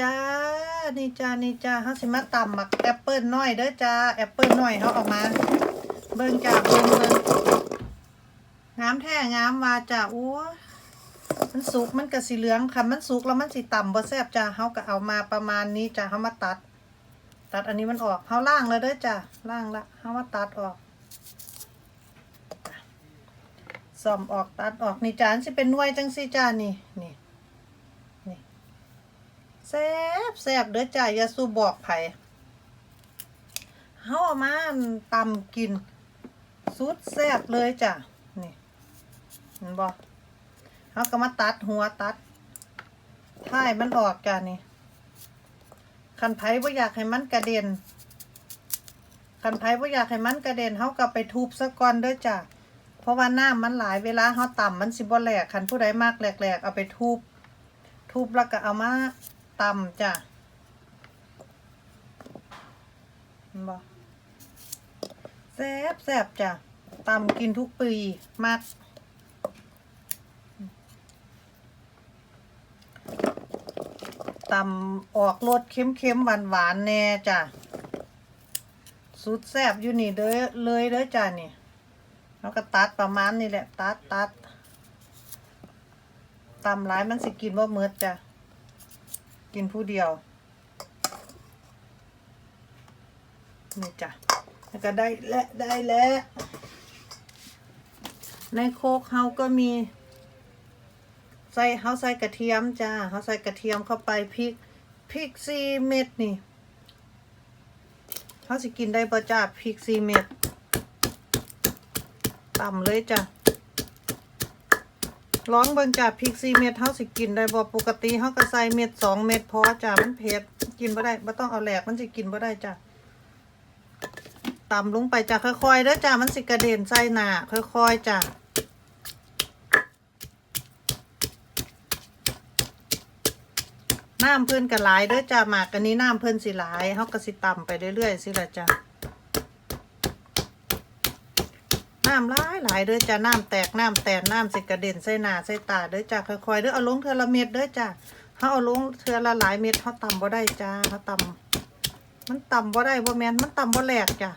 จ้า นี่จ้า นี่จ้าเฮาสิมาตำหมักแอปเปิ้ลน้อยเด้อจ้า แอปเปิ้ลน้อยเฮาเออกมา เบิ่งจ้าเบิ่งเบิ่งงามแท้งามว่าจ้าโอ้มันสุกมันก็สีเหลืองค่ะ มันสุกแล้วมันสิต่ำบ่แซ่บจ้าเฮาก็เอามาประมาณนี้จ้าเฮามาตัด ตัดอันนี้มันออกเฮาล่างแล้วเด้อจ้าล่างละเฮามาตัดออกซ่อมออกตัดออกนี่จานสิเป็นหน่วยจังซี่จ้านี่นี่ แซ่บแซ่บเด้อจ้ายาสูบอกไผ่เฮาเอามาตำกินสุดแซ่บเลยจ้ะนี่เห็นบ่เฮาก็มาตัดหัวตัดท้ายมันออกจ้ะนี่คันไผ่บ่อยากให้มันกระเด็นคันไผ่บ่อยากให้มันกระเด็นเฮาก็ไปทุบซะก่อนเด้อจ้ะเพราะว่าน้ำมันหลายเวลาเฮาต่ำมันสิบ่แหลกคันผู้ใดมากแหลกๆเอาไปทุบทุบแล้วก็เอามา ตำจ้ะบ่แซ่บแซ่บจ้ะตำกินทุกปีมากตำออกรสเค็มๆหวานๆแน่จ้ะสุดแซ่บอยู่นี่เด้อเลยเด้อจ้ะนี่แล้วก็ตัดประมาณนี้แหละ ตัดตัดตำหลายมันสิกินบ่เมืดจ้ะ กินผู้เดียว นี่จ้ะแล้วก็ได้และได้แล้ว ในโคกเฮาก็มีใส่เฮาใส่กระเทียมจ้าเฮาใส่กระเทียมเข้าไปพริกพริกสี่เม็ดนี่เฮาสิกินได้บ่จ้าพริกสี่เม็ดต่ำเลยจ้ะ ร้องเบิ่งจ้าพริกสี่เม็ดเฮาสิกินได้บ่ปกติเฮาก็ใส่เม็ดสองเม็ดพอจ้ามันเผ็ดกินบ่ได้บ่ต้องเอาแหลกมันสิกินบ่ได้จ้าตำลงไปจ้าค่อยๆเด้อจ้ามันสิกระเด็นใส่หน้าค่อยๆจ้าน้ำเพิ่นก็หลายเด้อจ้าหมากอันนี้น้ำเพิ่นสิหลายเฮาก็สิตำไปเรื่อยๆสิละจ้า น้ำหลายหลายเด้อจ้าน้ำแตกน้ำแตนน้ำสิกระเด็นใส่หน้าใส่ตาเด้อจ้าค่อยๆเด้อเอาลงเทือละเม็ดเด้อจ้าเฮาเอาลงเทือละหลายเม็ดเฮาตำบ่ได้จ้าเฮาตำมันตำบ่ได้บ่แมนมันตำบ่แหลกจ้า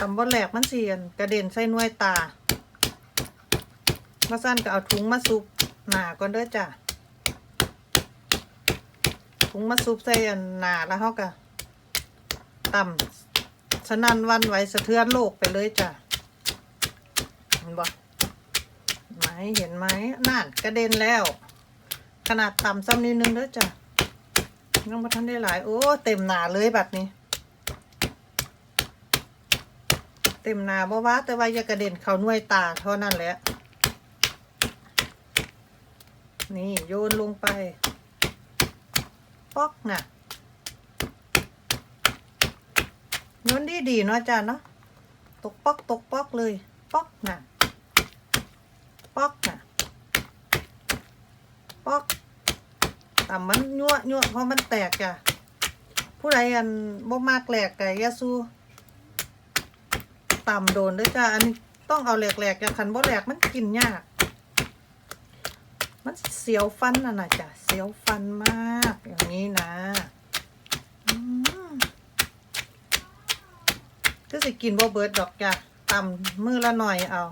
ตำบ่แหลกมันเสียนกระเด็นใส่น่วยตามาสั้นก็เอาถุงมาซุปหนาก่อนเด้อจ้ะถุงมาซุปใส่อันหนาแล้วเขาก็ตำ สนั่นวันไหวสะเทือนโลกไปเลยจ้ะเห็นบ่ไหมเห็นไหมนั่นกระเด็นแล้ว ขนาดต่ำซ้ำนิดนึงเด้อจ้ะยังมาทันได้หลาย โอ้ เต็มหนาเลยแบบนี้ เต็มหนาบ่ว่าแต่ว่าอย่ากระเด็นเขาหน่วยตาเท่านั้นแหละนี่โยนลงไป ป๊อกน่ะ ยนดีดีๆเนาะจ้าเนาะตกป๊อกตกป๊อกเลยป๊อกน่ะป๊อกน่ะป๊อกแต่มันยั่วยั่วเพราะมันแตกจ้ะผู้ใดอันบ่มากแหลกไก่ยาสูต่ำโดนด้วยจ้าอันนี้ต้องเอาแหลกๆจ้ะคันบ่แหลกมันกินยาก มันเสียวฟันน่ะนะจ้ะเสียวฟันมากอย่างนี้นะอืม ก็สิกินบ่เบิร์ดดอกจ้ะต่ำมือละหน่อยเอา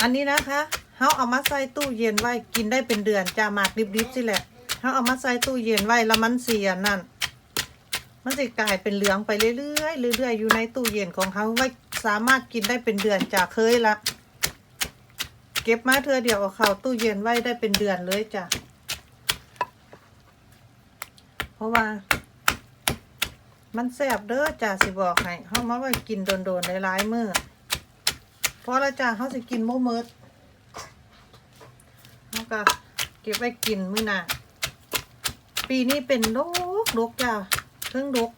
อันนี้นะคะเฮาเอามาใส่ตู้เย็นไว้กินได้เป็นเดือนจ้าหมากดิบๆสิแหละเฮาเอามาใส่ตู้เย็นไว้แล้วมันเสียนั่น มันจะกลายเป็นเหลืองไปเรื่อยๆเรื่อยๆอยู่ในตู้เย็นของเขาไว้สามารถกินได้เป็นเดือนจาเคยละเก็บมาเธอเดียวเอาเข้าตู้เย็นไว้ได้เป็นเดือนเลยจ้ะเพราะว่า มันแซ่บเด้อจ้ะสิบอกให้เขามาไว้กินโดนๆหลายๆมื้อเพราะละจ้ะเขาสิกินโมเมิดเขาก็เก็บไว้กินมื้อหน้าปีนี้เป็นโรคโรคจ้ะเพิ่งลุก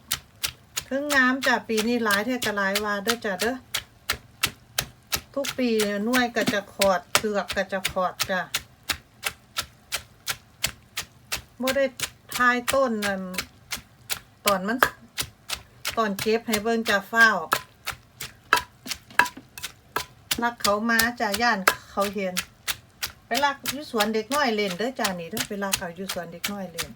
เพิ่งงามจ้ะปีนี้หลายเท่ากะหลายวาเด้อจ้ะเด้อทุกปีน่วยก็จะขอดเสือกก็จะขอดจ้ะบ่ได้ทายต้นนั่นตอนมัน ตอนเก็บให้เบิ่งจ้ะฟ้าวนักเขามาจ้ะย่านเขาเห็น ไปลากอยู่สวนเด็กน้อยเล่นเด้อจ้านี่เด้อไปลากเอาอยู่สวนเด็กน้อยเล่น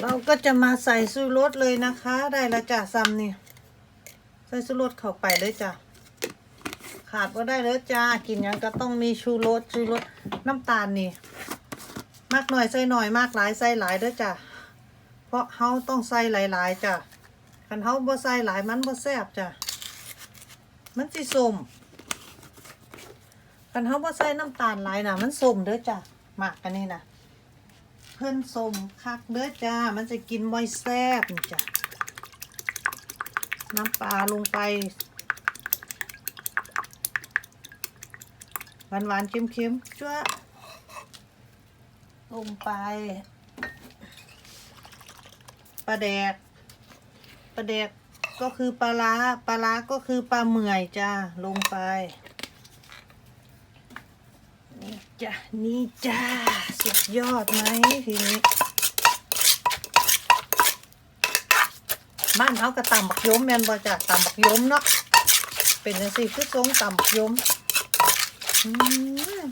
เราก็จะมาใส่ซูรสเลยนะคะ ได้แล้วจ้าซ้ำนี่ใส่ซูรสเข้าไปเลยจ้าขาดก็ได้เลยจ้ากินยังก็ต้องมีชูรสชูรสน้ำตาลนี่ มากหน่อยใส่หน่อยมากหลายใส่หลายเด้อจ้าเพราะเฮาต้องใส่หลายๆจ้า คันเฮาบ่ใส่หลายมันบ่แซ่บจ้ามันสิส้มกันเขาบ่ใส่น้ำตาลหลายนะมันส้มเด้อจ้ะหมากอันนี้นะเพิ่นส้มคักเด้อจ้า มันจะกินบ่อยแซ่บจ้ะ น้ำปลาลงไปหวานหวานๆเค็มเค็มๆจ้วลงไปปลาแดก ปลาแดกก็คือปลาร้าปลาร้าก็คือปลาเมื่อยจ้าลงไปนี่จ้ะนี่จ้าสุดยอดไหมทีนี้บ้านเขาก็ตำบักยมแมนบ่จ้ะตำบักยมเนาะเป็นจังซี่คือทรงตำบักยมอืม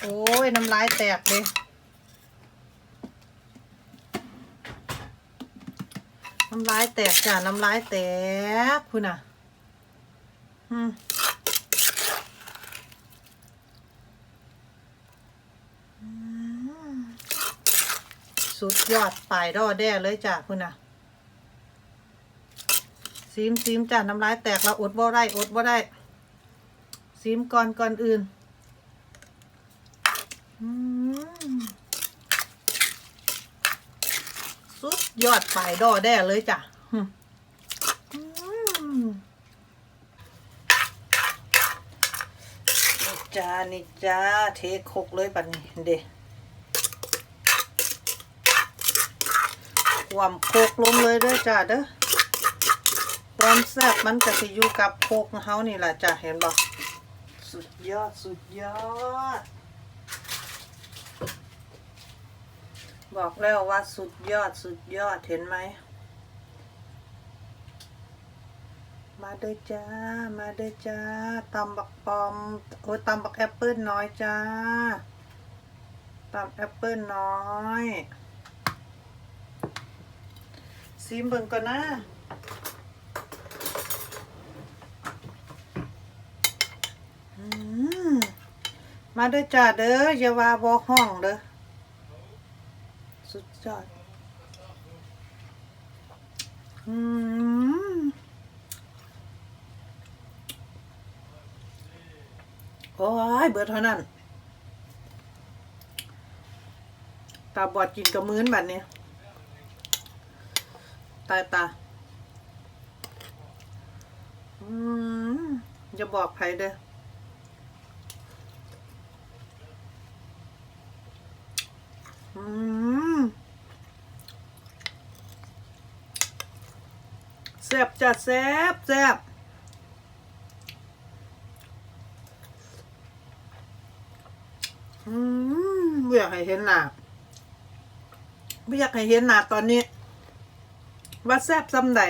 โอ้ยน้ำลายแตกเลย น้ำลายแตกจ้ะน้ำลายแตกคุณน่ะอืมสุดยอดปลายดอแด้เลยจ้ะคุณน่ะซีมซีมจ้ะน้ำลายแตกแล้วอดบ่ได้อดบ่ได้ซีมก่อนก่อนอื่น อืม สุดยอดปลายดอแด้เลยจ้ะนี่จ้านี่จ้าเทโคกเลยปัดนี้เดความโคกลงเลยเด้อจ้าเด้อความแซ่บมันก็สิอยู่กับโคกเฮานี่แหละจ้าเห็นบ่สุดยอดสุดยอด บอกแล้วว่าสุดยอดสุดยอดเห็นไหม มาเด้อจ้า มาเด้อจ้าตำบักปอม โอ้ตำบักแอปเปิ้ลน้อยจ้าตำแอปเปิ้ลน้อยซีมเบิ่งก่อนนะมมาด้วยจ้าเด้ออย่าว่าบอกห้องเด้อ สุดยอด อืมโอ้ยเบิดเท่านั้น ตาบอดกินกับมื้นแบบนี้ ตายตาอืมจะบอกใครเด้ออืมแซ่บจ้ะแซ่บแซ่บอืมไม่อยากให้เห็นหน้าไม่อยากให้เห็นหน้าตอนนี้ ว่าแซ่บซ้ำใด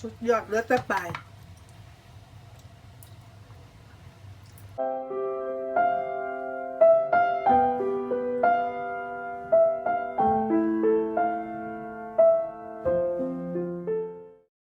สุดยอดเหลือแต่ปลาย